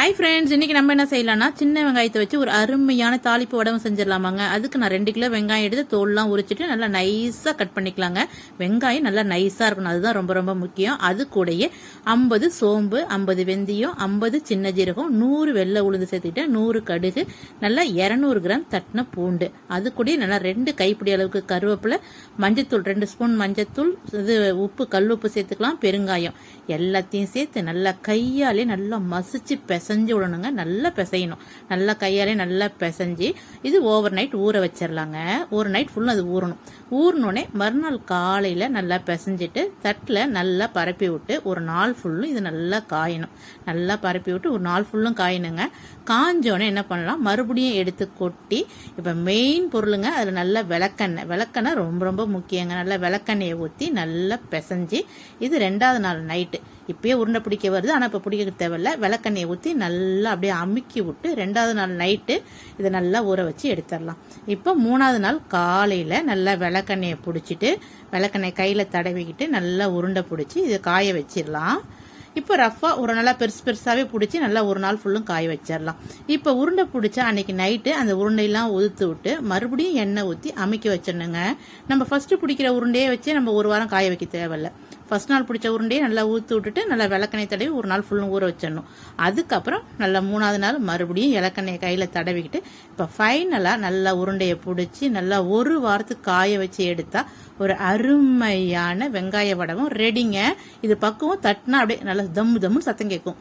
Hi friends இன்னைக்கு நம்ம என்ன செய்யலாம்னா சின்ன வெங்காயத்தை வச்சு ஒரு அருமையான தாளிப்பு உடம்பு செஞ்சிடலாமாங்க. அதுக்கு நான் ரெண்டு கிலோ வெங்காயம் எடுத்து தோல்லாம் உரிச்சிட்டு நல்லா நைஸாக கட் பண்ணிக்கலாங்க. வெங்காயம் நல்லா நைஸாக இருக்கணும். அதுதான் ரொம்ப ரொம்ப முக்கியம். அது கூடயே ஐம்பது சோம்பு ஐம்பது வெந்தயம் ஐம்பது சின்ன ஜீரகம் நூறு வெள்ளை உளுந்து சேர்த்துக்கிட்டேன் நூறு கடுகு நல்லா இரநூறு கிராம் தட்டின பூண்டு. அது கூட நல்லா ரெண்டு கைப்பிடி அளவுக்கு கருவேப்பிலை மஞ்சத்தூள் ரெண்டு ஸ்பூன் மஞ்சத்தூள் இது உப்பு கல் உப்பு சேர்த்துக்கலாம் பெருங்காயம். எல்லாத்தையும் சேர்த்து நல்லா கையாலே நல்லா மசிச்சு பிசைஞ்சு விடணுங்க. நல்லா பிசையணும். நல்லா கையாலே நல்லா பிசைஞ்சு இது ஓவர் நைட் ஊற வச்சிடலாங்க ஒரு நைட் ஃபுல்லும் அது ஊறணும். ஊறினோடனே மறுநாள் காலையில் நல்லா பிசைஞ்சிட்டு தட்டில் நல்லா பரப்பி விட்டு ஒரு நாள் ஃபுல்லும் இது நல்லா காயணும். நல்லா பரப்பி விட்டு ஒரு நாள் ஃபுல்லும் காயணுங்க. காஞ்சோடனே என்ன பண்ணலாம்? மறுபடியும் எடுத்து கொட்டி இப்போ மெயின் பொருளுங்க அதில் நல்லா விளக்கெண்ணெய். விளக்கெண்ணெய் ரொம்ப ரொம்ப முக்கியங்க. நல்லா விளக்கெண்ணெயை ஊற்றி நல்லா பிசைஞ்சு இது ரெண்டாவது நாள் நைட்டு இப்பயே உருண்டை பிடிக்க வருது. ஆனால் இப்போ பிடிக்க தேவையில்ல. விளக்கெண்ணெயை ஊற்றி நல்லா அப்படியே அமுக்கி விட்டு ரெண்டாவது நாள் நைட்டு இதை நல்லா ஊற வச்சு எடுத்துடலாம். இப்போ மூணாவது நாள் காலையில் நல்லா விளக்கெண்ணெயை பிடிச்சிட்டு விளக்கெண்ணெய் கையில் தடவிக்கிட்டு நல்லா உருண்டை பிடிச்சி இதை காய வச்சிடலாம். இப்போ ரஃப்பாக ஒரு நாளாக பெருசு பெருசாகவே பிடிச்சி நல்லா ஒரு நாள் ஃபுல்லும் காய வச்சிடலாம். இப்போ உருண்டை பிடிச்சா அன்னைக்கு நைட்டு அந்த உருண்டையெல்லாம் உதுத்து விட்டு மறுபடியும் எண்ணெய் ஊற்றி அமைக்க வச்சிடணுங்க. நம்ம ஃபஸ்ட்டு பிடிக்கிற உருண்டையே வச்சு நம்ம ஒரு வாரம் காய வைக்க தேவையில்ல. ஃபஸ்ட் நாள் பிடிச்ச உருண்டையை நல்லா ஊற்றி விட்டுட்டு நல்லா விளக்கெண்ணெய் தடவி ஒரு நாள் ஃபுல்லும் ஊற வச்சிடணும். அதுக்கப்புறம் நல்லா மூணாவது நாள் மறுபடியும் இலக்கெண்ணெய் கையில் தடவிக்கிட்டு இப்போ ஃபைனலாக நல்லா உருண்டையை பிடிச்சி நல்லா ஒரு வாரத்துக்கு காய வச்சு எடுத்தால் ஒரு அருமையான வெங்காய வடவும் ரெடிங்க இது பக்குவம் தட்டினா அப்படியே நல்லா தம்மு தம்முன்னு சத்தம் கேட்கும்.